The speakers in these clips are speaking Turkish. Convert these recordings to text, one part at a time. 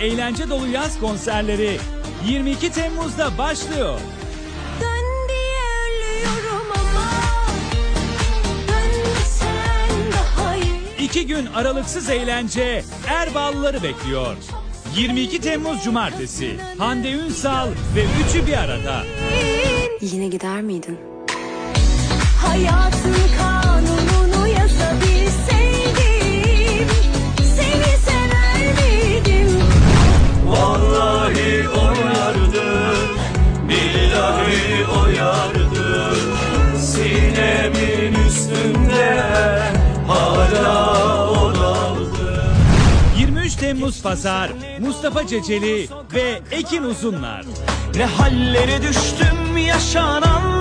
eğlence dolu yaz konserleri 22 Temmuz'da başlıyor. Dön diye ölüyorum ama Dönmesen daha iyi İki gün aralıksız eğlence Erballıları bekliyor. 22 Temmuz Cumartesi Hande Ünsal ve üçü bir arada. Yine gider miydin? Hayatın kanununu o yardı. Sinemin üstünde hala o daldı. 23 Temmuz Pazar Mustafa Ceceli ve Ekin Uzunlar. Ne hallere düştüm yaşananlardan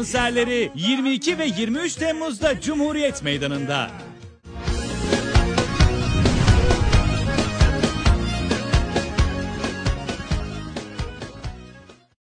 konserleri 22 ve 23 Temmuz'da Cumhuriyet Meydanı'nda.